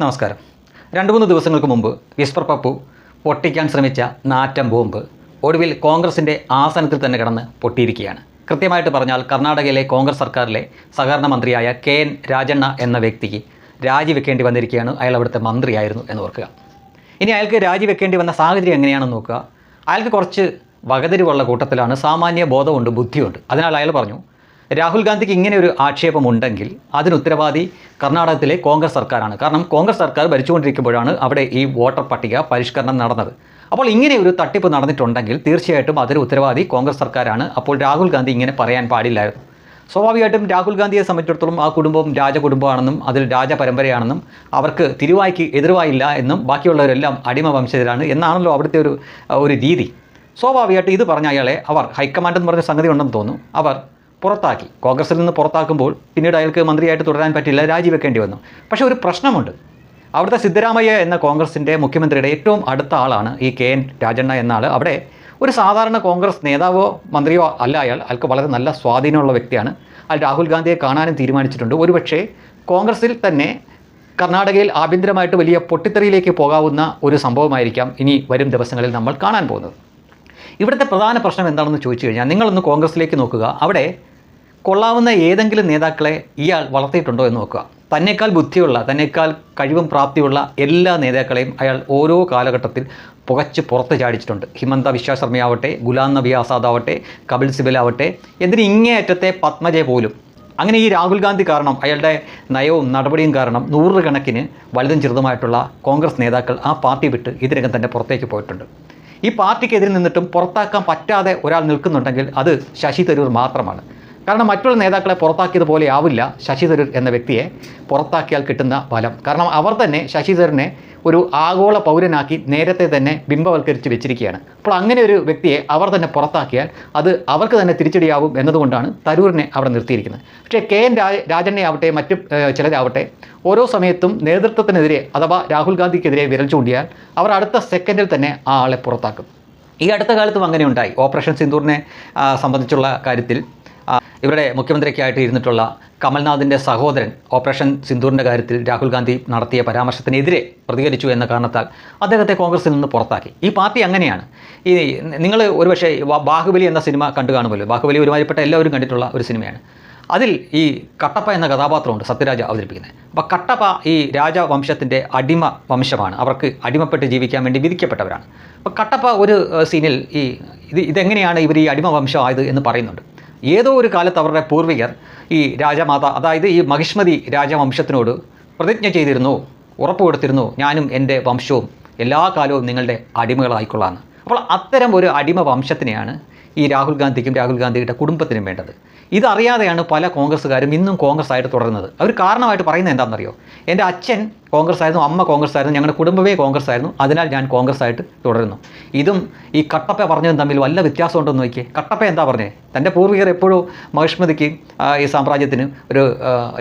നമസ്കാരം. രണ്ട് മൂന്ന് ദിവസങ്ങൾക്ക് മുമ്പ് വിസ്പർ പപ്പു പൊട്ടിക്കാൻ ശ്രമിച്ച നാറ്റം ബോംബ് ഒടുവിൽ കോൺഗ്രസിന്റെ ആസനത്തിൽ തന്നെ കിടന്ന് പൊട്ടിയിരിക്കുകയാണ്. കൃത്യമായിട്ട് പറഞ്ഞാൽ കർണാടകയിലെ കോൺഗ്രസ് സർക്കാരിലെ സഹകരണ മന്ത്രിയായ കെ എൻ രാജണ്ണ എന്ന വ്യക്തിക്ക് രാജിവെക്കേണ്ടി വന്നിരിക്കുകയാണ്. അയാൾ അവിടുത്തെ മന്ത്രിയായിരുന്നു എന്ന് ഓർക്കുക. ഇനി അയാൾക്ക് രാജിവെക്കേണ്ടി വന്ന സാഹചര്യം എങ്ങനെയാണെന്ന് നോക്കുക. അയാൾക്ക് കുറച്ച് വകതിരിവുള്ള കൂട്ടത്തിലാണ് സാമാന്യ ബോധമുണ്ട് ബുദ്ധിയുണ്ട്. അതിനാൽ അയാൾ പറഞ്ഞു രാഹുൽ ഗാന്ധിക്ക് ഇങ്ങനെ ഒരു ആക്ഷേപമുണ്ടെങ്കിൽ അതിന് ഉത്തരവാദി കർണാടകത്തിലെ കോൺഗ്രസ് സർക്കാരാണ്. കാരണം കോൺഗ്രസ് സർക്കാർ ഭരിച്ചുകൊണ്ടിരിക്കുമ്പോഴാണ് അവിടെ ഈ വോട്ടർ പട്ടിക പരിഷ്കരണം നടന്നത്. അപ്പോൾ ഇങ്ങനെ ഒരു തട്ടിപ്പ് നടന്നിട്ടുണ്ടെങ്കിൽ തീർച്ചയായിട്ടും അതിന് ഉത്തരവാദി കോൺഗ്രസ് സർക്കാരാണ്. അപ്പോൾ രാഹുൽ ഗാന്ധി ഇങ്ങനെ പറയാൻ പാടില്ലായിരുന്നു. സ്വാഭാവികമായിട്ടും രാഹുൽ ഗാന്ധിയെ സംബന്ധിച്ചിടത്തോളം ആ കുടുംബം രാജകുടുംബമാണെന്നും അതിൽ രാജപരമ്പരയാണെന്നും അവർക്ക് തിരുവായ്ക്ക് എതിർവായില്ല എന്നും ബാക്കിയുള്ളവരെല്ലാം അടിമ വംശജരാണ് എന്നാണല്ലോ അവിടുത്തെ ഒരു ഒരു രീതി. സ്വാഭാവികമായിട്ട് ഇത് പറഞ്ഞ അയാളെ അവർ ഹൈക്കമാൻഡ് എന്ന് പറഞ്ഞ സംഗതി ഉണ്ടെന്ന് തോന്നുന്നു. അവർ പുറത്താക്കി. കോൺഗ്രസിൽ നിന്ന് പുറത്താക്കുമ്പോൾ പിന്നീട് അയാൾക്ക് മന്ത്രിയായിട്ട് തുടരാൻ പറ്റില്ല രാജിവെക്കേണ്ടി വന്നു. പക്ഷേ ഒരു പ്രശ്നമുണ്ട്. അവിടുത്തെ സിദ്ധരാമയ്യ എന്ന കോൺഗ്രസിന്റെ മുഖ്യമന്ത്രിയുടെ ഏറ്റവും അടുത്ത ആളാണ് ഈ കെ എൻ രാജണ്ണ എന്ന ആൾ അവിടെ ഒരു സാധാരണ കോൺഗ്രസ് നേതാവോ മന്ത്രിയോ അല്ല അയാൾ. അയാൾക്ക് വളരെ നല്ല സ്വാധീനമുള്ള വ്യക്തിയാണ്. അയാൾ രാഹുൽ ഗാന്ധിയെ കാണാനും തീരുമാനിച്ചിട്ടുണ്ട്. ഒരുപക്ഷേ കോൺഗ്രസിൽ തന്നെ കർണാടകയിൽ ആഭ്യന്തരമായിട്ട് വലിയ പൊട്ടിത്തെറിയിലേക്ക് പോകാവുന്ന ഒരു സംഭവമായിരിക്കാം ഇനി വരും ദിവസങ്ങളിൽ നമ്മൾ കാണാൻ പോകുന്നത്. ഇവിടുത്തെ പ്രധാന പ്രശ്നം എന്താണെന്ന് ചോദിച്ചു കഴിഞ്ഞാൽ നിങ്ങളൊന്ന് കോൺഗ്രസിലേക്ക് നോക്കുക. അവിടെ കൊള്ളാവുന്ന ഏതെങ്കിലും നേതാക്കളെ ഇയാൾ വളർത്തിയിട്ടുണ്ടോ എന്ന് നോക്കുക. തന്നേക്കാൾ ബുദ്ധിയുള്ള തന്നേക്കാൾ കഴിവും പ്രാപ്തിയുള്ള എല്ലാ നേതാക്കളെയും അയാൾ ഓരോ കാലഘട്ടത്തിൽ പുകച്ച് പുറത്ത് ചാടിച്ചിട്ടുണ്ട്. ഹിമന്ത വിശ്വ ശർമ്മയാവട്ടെ ഗുലാം നബി ആസാദ് ആവട്ടെ കപിൽ സിബൽ ആവട്ടെ എന്തിന് ഇങ്ങേയറ്റത്തെ പത്മജ പോലും. അങ്ങനെ ഈ രാഹുൽ ഗാന്ധി കാരണം അയാളുടെ നയവും നടപടിയും കാരണം നൂറുകണക്കിന് വലുതും ചെറുതുമായിട്ടുള്ള കോൺഗ്രസ് നേതാക്കൾ ആ പാർട്ടി വിട്ട് ഇതിനകം തന്നെ പുറത്തേക്ക് പോയിട്ടുണ്ട്. ഈ പാർട്ടിക്കെതിരെ നിന്നിട്ടും പുറത്താക്കാൻ പറ്റാതെ ഒരാൾ നിൽക്കുന്നുണ്ടെങ്കിൽ അത് ശശി തരൂർ മാത്രമാണ്. കാരണം മറ്റുള്ള നേതാക്കളെ പുറത്താക്കിയതുപോലെ ആവില്ല ശശി തരൂർ എന്ന വ്യക്തിയെ പുറത്താക്കിയാൽ കിട്ടുന്ന ഫലം. കാരണം അവർ തന്നെ ശശി തരൂരിനെ ഒരു ആഗോള പൗരനാക്കി നേരത്തെ തന്നെ ബിംബവൽക്കരിച്ച് വെച്ചിരിക്കുകയാണ്. അപ്പോൾ അങ്ങനെ ഒരു വ്യക്തിയെ അവർ തന്നെ പുറത്താക്കിയാൽ അത് അവർക്ക് തന്നെ തിരിച്ചടിയാവും എന്നതുകൊണ്ടാണ് തരൂരിനെ അവിടെ നിർത്തിയിരിക്കുന്നത്. പക്ഷേ കെ എൻ രാജ രാജണ്ണയാവട്ടെ മറ്റു ചിലരാവട്ടെ ഓരോ സമയത്തും നേതൃത്വത്തിനെതിരെ അഥവാ രാഹുൽ ഗാന്ധിക്കെതിരെ വിരൽ ചൂണ്ടിയാൽ അവർ അടുത്ത സെക്കൻഡിൽ തന്നെ ആ ആളെ പുറത്താക്കും. ഈ അടുത്ത കാലത്തും അങ്ങനെ ഉണ്ടായി. ഓപ്പറേഷൻ സിന്ദൂറിനെ സംബന്ധിച്ചുള്ള കാര്യത്തിൽ ഇവരുടെ മുഖ്യമന്ത്രിയൊക്കെയായിട്ട് ഇരുന്നിട്ടുള്ള കമൽനാഥിന്റെ സഹോദരൻ ഓപ്പറേഷൻ സിന്ദൂറിന്റെ കാര്യത്തിൽ രാഹുൽ ഗാന്ധി നടത്തിയ പരാമർശത്തിനെതിരെ പ്രതികരിച്ചു എന്ന കാരണത്താൽ അദ്ദേഹത്തെ കോൺഗ്രസിൽ നിന്ന് പുറത്താക്കി. ഈ പാർട്ടി അങ്ങനെയാണ്. ഈ നിങ്ങൾ ഒരുപക്ഷെ ബാഹുബലി എന്ന സിനിമ കണ്ടു കാണുമല്ലോ. ബാഹുബലി ഒരുമാതിരിപ്പെട്ട എല്ലാവരും കണ്ടിട്ടുള്ള ഒരു സിനിമയാണ്. അതിൽ ഈ കട്ടപ്പ എന്ന കഥാപാത്രമുണ്ട് സത്യരാജ അവതരിപ്പിക്കുന്നത്. അപ്പോൾ കട്ടപ്പ ഈ രാജവംശത്തിന്റെ അടിമ വംശമാണ്. അവർക്ക് അടിമപ്പെട്ട് ജീവിക്കാൻ വേണ്ടി വിധിക്കപ്പെട്ടവരാണ്. അപ്പോൾ കട്ടപ്പ ഒരു സീനിൽ ഈ ഇത് ഇതെങ്ങനെയാണ് ഇവർ ഈ അടിമ വംശമായത് എന്ന് പറയുന്നുണ്ട്. ഏതോ ഒരു കാലത്ത് അവരുടെ പൂർവികർ ഈ രാജമാത അതായത് ഈ മഹിഷ്മതി രാജവംശത്തിനോട് പ്രതിജ്ഞ ചെയ്തിരുന്നു ഉറപ്പ് കൊടുത്തിരുന്നു ഞാനും എന്റെ വംശവും എല്ലാ കാലവും നിങ്ങളുടെ അടിമകളായിക്കൊള്ളാന്ന്. അപ്പോൾ അത്തരം ഒരു അടിമ വംശത്തിനെയാണ് ഈ രാഹുൽ ഗാന്ധിക്കും രാഹുൽ ഗാന്ധിയുടെ കുടുംബത്തിനും വേണ്ടത്. ഇതറിയാതെയാണ് പല കോൺഗ്രസ്സുകാരും ഇന്നും കോൺഗ്രസ് ആയിട്ട് തുടരുന്നത്. അവർ കാരണമായിട്ട് പറയുന്നത് എന്താണെന്നറിയോ? എന്റെ അച്ഛൻ കോൺഗ്രസ് ആയിരുന്നു അമ്മ കോൺഗ്രസ് ആയിരുന്നു ഞങ്ങളുടെ കുടുംബമേ കോൺഗ്രസ് ആയിരുന്നു അതിനാൽ ഞാൻ കോൺഗ്രസ് ആയിട്ട് തുടരുന്നു. ഇതും ഈ കട്ടപ്പ പറഞ്ഞതും തമ്മിൽ വല്ല വ്യത്യാസമുണ്ടെന്ന് നോക്കിയേ. കട്ടപ്പ എന്താ പറഞ്ഞേ? തന്റെ പൂർവികർ എപ്പോഴും മഹിഷ്മതിക്ക് ഈ സാമ്രാജ്യത്തിന് ഒരു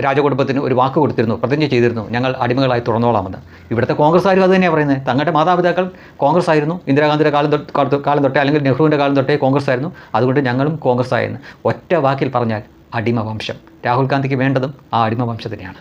രാജകുടുംബത്തിന് ഒരു വാക്ക് കൊടുത്തിരുന്നു പ്രതിജ്ഞ ചെയ്തിരുന്നു ഞങ്ങൾ അടിമകളായി തുറന്നോളാമെന്ന്. ഇവിടുത്തെ കോൺഗ്രസ്സുകാരും അത് തന്നെയാണ് പറയുന്നത്. തങ്ങളുടെ മാതാപിതാക്കൾ കോൺഗ്രസ് ആയിരുന്നു ഇന്ദിരാഗാന്ധിയുടെ കാലം തൊട്ട് കാലം തൊട്ടേ അല്ലെങ്കിൽ നെഹ്റുവിന്റെ കാലം തൊട്ടേ കോൺഗ്രസ് ആയിരുന്നു അതുകൊണ്ട് ഞങ്ങളും കോൺഗ്രസ് ആയിരുന്നു ഒറ്റ വാക്കിൽ പറഞ്ഞാൽ അടിമവംശം. രാഹുൽ ഗാന്ധിക്ക് വേണ്ടതും ആ അടിമ വംശത്തിനെയാണ്